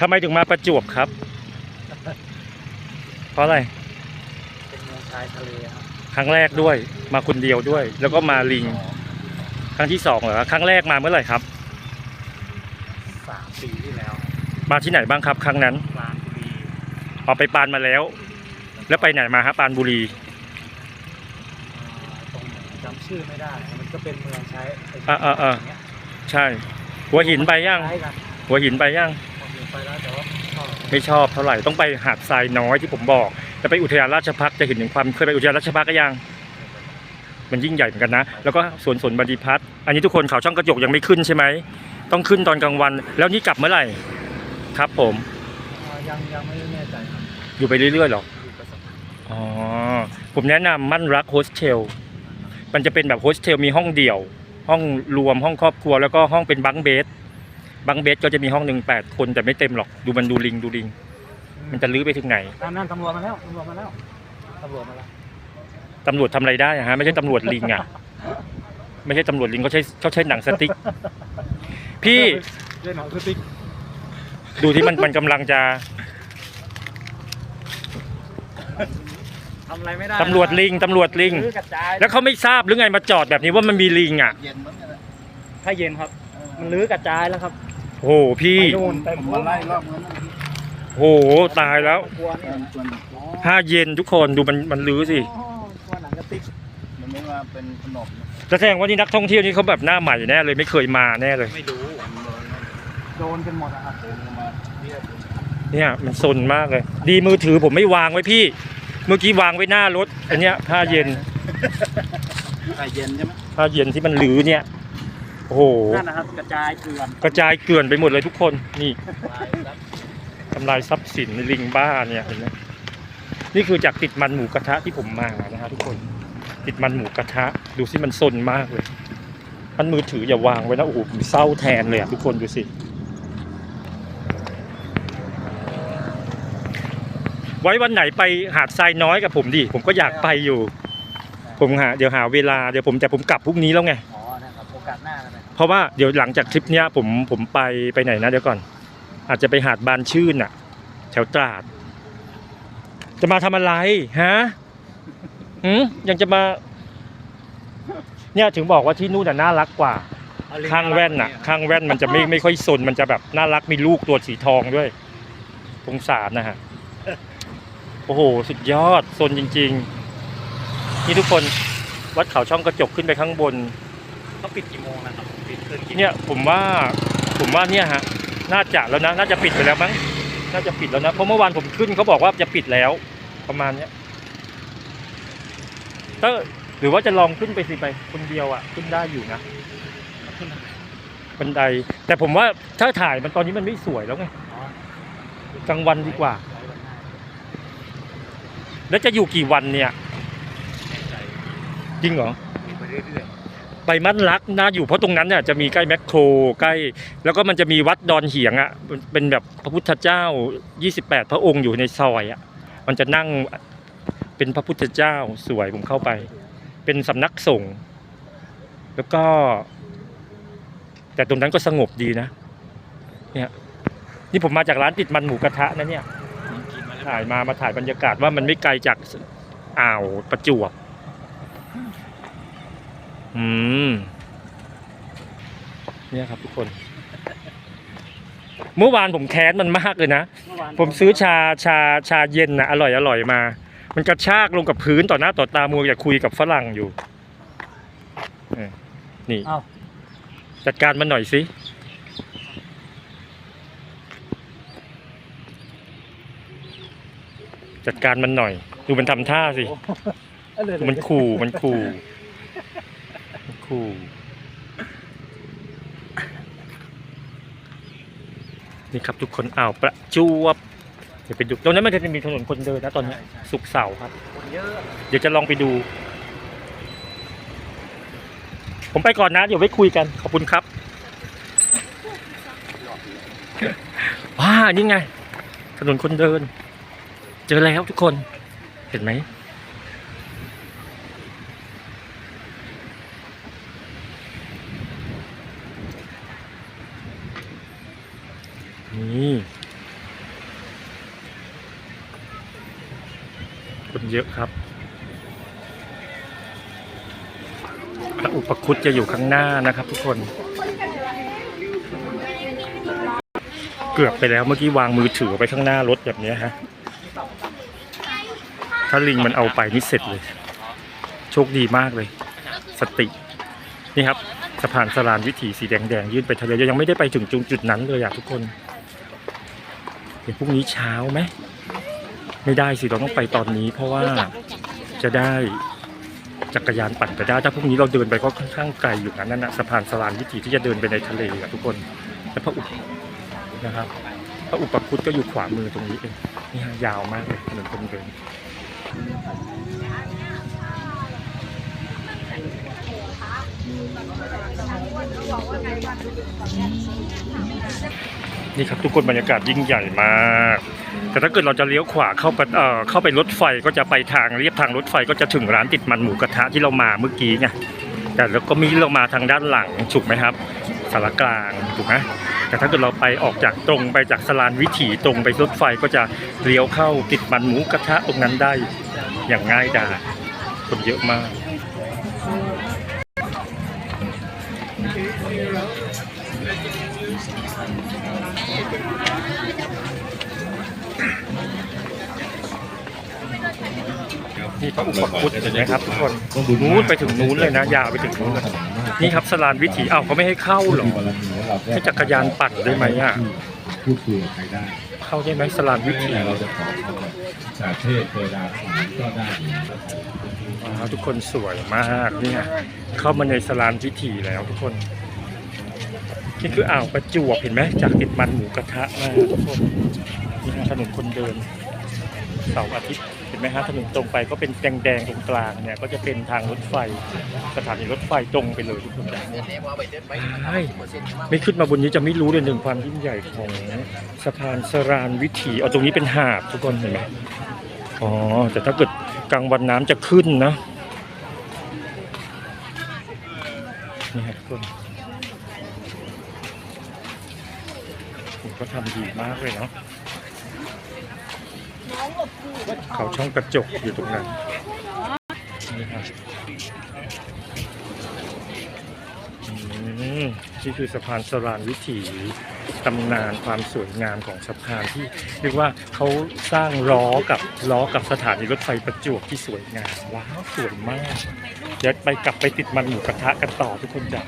ทำไมถึงมาประจวบครับ เพราะอะไร เป็นเมืองชายทะเลครับครั้งแรกด้วย มาคนเดียวด้วย แล้วก็มาลิง ครั้งที่สองเหรอ ครั้งแรกมาเมื่อไหร่ครับ สามปีที่แล้ว มาที่ไหนบ้างครับ ครั้งนั้นปรานบุรีออกไปปานมาแล้ว แล้วไปไหนมาครับปานบุรี อ่าตรงไหนจำชื่อไม่ได้มันก็เป็นเมืองใช้อ่าอ่าอ่าย่งเงี้ยใช่ หัวหินไปยังคล้ายกันหัวหินไปยังผมอยู่ ไปแล้วแต่ว่าชอบไม่ชอบเท่าไหร่ต้องไปหาดทรายน้อยที่ผมบอกจะไปอุทยานราชพักษ์จะเห็นถึงความเคยไปอุทยานราชพักษ์ก็ยัง มันยิ่งใหญ่เหมือนกันนะ แล้วก็สวนสนบดีพัฒน์อันนี้ทุกคนเขาช่องกระจกยังไม่ขึ้นใช่ไหมต้องขึ้นตอนกลางวัน แล้วนี่กลับเมื่อไหร่ครับ ผมอ่ายังยังไม่แน่ใจครับอยู่ไปเรื่อยๆหรออยู่ประสบการณ์อ๋อผมแนะนำมั่นรักโฮสเทลมันจะเป็นแบบโฮสเทลมีห้องเดี่ยว ห้องรวมห้องครอบครัวแล้วก็ห้องเป็นบังเบส บังเบสก็จะมีห้องหนึ่งแปดคนแต่ไม่เต็มหรอกดูมันดูลิงดูลิง มันจะลื้อไปถึงไหนนั่นนั่นตำรวจมาแล้วตำรวจมาแล้วตำรวจมาแล้วตำรวจทำอะไรได้อะฮะไม่ใช่ตำรวจลิงอะ ไม่ใช่ตำรวจลิงเขาใช้เขาใช้หนังสติ๊ก พี่เล่นหนังสติ๊กดูที่มันมันกำลังจะทำอะไรไม่ได้ตำรวจลิงตำรวจลิงลื้อกระจายแล้วเขาไม่ทราบหรือไงมาจอดแบบนี้ว่ามันมีลิงอะ เย็นเหมือนกันนะถ้าเย็นครับ มันลื้อกระจายแล้วครับ โอ้โหพี่ ไปนู่นเต็มมาไล่รอบนั้นนะโอ้โหตายแล้ว กลัวเนี่ยส่วนผ้าเย็นทุกคนดูมันมันลื้อสิอ๋อกลัวหนังกระติกมันไม่ว่าเป็นขนมนะจะแสดงว่านี่นักท่องเที่ยวนี่เขาแบบหน้าใหม่แน่เลยไม่เคยมาแน่เลย ไม่รู้โดนกันหมดอะครับเดินมาเทียบเนี่ยมันซนมากเลย ดีมือถือผมไม่วางไว้พี่ เมื่อกี้วางไว้หน้ารถอันเนี้ยผ้าเย็นไข่เย็นใช่ไหมผ้าเย็นที่มันลื้อเนี่ย โอ้โหนั่นนะครับกระจายเกลื่อนกระจายเกลื่อนไปหมดเลยทุกคนนี่ลายครับทำลายทรัพย์สินในลิงบ้าเนี่ยเห็นไหมนี่คือจากติดมันหมูกระทะที่ผมมานะฮะทุกคน ติดมันหมูกระทะ ดูสิมันซนมากเลยมันมือถืออย่าวางไว้นะโอ้โหผมเศร้าแทนเลยอะทุกคนดูสิไว้วันไหนไปหาดทรายน้อยกับผมดิผมก็อยากไปอยู่ ผมหาเดี๋ยวหาเวลาเดี๋ยวผมแต่ผมกลับพรุ่งนี้แล้วไง อ๋อนะครับโอกาสหน้าแล้วนะเพราะว่าเดี๋ยวหลังจากทริปเนี้ยผมผมไปไปไหนนะเดี๋ยวก่อน อาจจะไปหาดบานชื่นอะแถวตราด จะมาทำอะไรฮะหืมยังจะมา เนี่ยถึงบอกว่าที่นู่นน่ะน่ารักกว่าเอาลิข้างแว่นน่ะ ข้างแว่นมันจะไม่ไม่ค่อยสนมันจะแบบน่ารักมีลูกตัวสีทองด้วยสงสารนะฮะ โอ้โห สุดยอดสนจริง ๆ นี่ทุกคนวัดเขาช่องกระจกขึ้นไปข้างบน เขาปิดกี่โมงนะครับปิดคืนกี่โมงเนี่ยผมว่าผมว่าเนี่ยฮะน่าจะแล้วนะ น่าจะปิดไปแล้วมั้งน่าจะปิดแล้วนะเพราะเมื่อวานผมขึ้นเขาบอกว่าจะปิดแล้ว ประมาณเนี้ยเตอร์หรือว่าจะลองขึ้นไปสิไปคนเดียวอะขึ้นได้อยู่นะบันได แต่ผมว่าถ้าถ่ายมันตอนนี้มันไม่สวยแล้วไงอ๋อกลางวันดีกว่า แล้วจะอยู่กี่วันเนี่ย แน่ใจจริงเหรอ มีไปเรื่อย ไปมั่นรักน่าอยู่เพราะตรงนั้นเนี่ยจะมีใกล้แมคโครใกล้ แล้วก็มันจะมีวัดดอนเหียงอะเป็นแบบพระพุทธเจ้า 28 พระองค์อยู่ในซอยอะมันจะนั่งเป็นพระพุทธเจ้าสวยผมเข้าไป เป็นสำนักสงฆ์แล้วก็ แต่ตรงนั้นก็สงบดีนะ เนี่ยนี่ผมมาจากร้านติดมันหมูกระทะนะเนี่ยถ่ายมามาถ่ายบรรยากาศว่ามันไม่ไกลจากอ่าวประจวบ อืม เนี่ยครับทุกคน เมื่อวานผมแค้นมันมากเลยนะเมื่อวานผมซื้อชาชาชาเย็นนะอร่อยอร่อยมา มันกระชากลงกับพื้นต่อหน้าต่อตามัวอยากคุยกับฝรั่งอยู่เออนี่ เอ้าจัดการมันหน่อยสิ จัดการมันหน่อย ดูมันทำท่าสิเอ้ยเลยมันขู่มันขู่มันขู่ นี่ครับทุกคนอ่าวประจวบ เดี๋ยวไปดูตรงนั้นมันจะมีถนนคนเดินนะตอนนี้สุกร์เสาร์ครับ คนเยอะเดี๋ยวจะลองไปดู ผมไปก่อนนะ เดี๋ยวไว้คุยกันขอบคุณครับว้านี่ไง ถนนคนเดิน เจอแล้วทุกคน เห็นไหม นี่คนเยอะครับพระอุปคุตจะอยู่ข้างหน้านะครับทุกคน เกือบไปแล้วเมื่อกี้วางมือถือไปข้างหน้ารถแบบนี้ฮะ ถ้าลิงมันเอาไปนี่เสร็จเลย โชคดีมากเลย สติ นี่ครับสะพานสลานวิถีสีแดงแดงยื่นไปทะเลยังไม่ได้ไปถึงจุดนั้นเลยอะทุกคน เดี๋ยวพรุ่งนี้เช้าไหมไม่ได้สิเราต้องไปตอนนี้ เพราะว่าจะได้จักรยานปั่นไปได้ถ้าพรุ่งนี้เราเดินไปก็ค่อนข้างไกลอยู่นะนั่นนะสะพานสลานวิถีที่จะเดินไปในทะเลอะทุกคนและพระอุปนะครับพระอุปคุตก็อยู่ขวามือตรงนี้เองนี่ยาวมากเลยถนนคนเดิน นี่ครับทุกคนบรรยากาศยิ่งใหญ่มาก แต่ถ้าเกิดเราจะเลี้ยวขวาเข้าไปเอ่อเข้าไปรถไฟก็จะไปทางเรียบทางรถไฟก็จะถึงร้านติดมันหมูกระทะที่เรามาเมื่อกี้ไงแต่แล้วก็มีเรามาทางด้านหลังถูกไหมครับสารกลางถูกไหมแต่ถ้าเกิดเราไปออกจากตรงไปจากสลานวิถีตรงไปรถไฟก็จะเลี้ยวเข้าติดมันหมูกระทะตรงนั้นได้อย่างง่ายดายคนเยอะมาก นี่พระอุปคุตเห็นไหมครับทุกคนนู้นไปถึงนู้นเลยนะยาวไปถึงนู้นเลยนี่ครับสลานวิถีอ้าวเขาไม่ให้เข้าเหรอให้จักรยานปั่นได้ไหมอะพูดคุยกับใครได้ เข้าได้ไหมสลานวิถีแต่เราจะขอเขาแบบสาเทศเทวดาทั้งหลายก็ได้อยู่นะครับว้าวทุกคนสวยมากเนี่ยเข้ามาในสลานวิถีแล้วทุกคน นี่คืออ่าวประจวบเห็นไหมจากติดมันหมูกระทะมาทุกคนนี่ฮะถนนคนเดินเสาร์อาทิตย์เห็นไหมฮะถนนตรงไปก็เป็นแดงๆตรงกลางเนี่ยก็จะเป็นทางรถไฟสถานีรถไฟตรงไปเลยทุกคนจ้ะใช่ไม่ขึ้นมาบนนี้จะไม่รู้เลยหนึ่งความยิ่งใหญ่ของสะพานสรานวิถีเอาตรงนี้เป็นหาดทุกคนเห็นไหมอ๋อแต่ถ้าเกิดกลางวันน้ำจะขึ้นนะนี่ครับทุกคน ผมก็ทำดีมากเลยเนาะเขาช่องกระจกอยู่ตรงนั้นนี่ครับอืมนี่คือสะพานสรานวิถีตำนานความสวยงามของสะพานที่เรียกว่าเขาสร้างล้อกับล้อกับสถานีรถไฟประจวบที่สวยงามว้าวสวยมากเดี๋ยวไปกลับไปติดมันหมูกระทะกันต่อทุกคนจ้ะ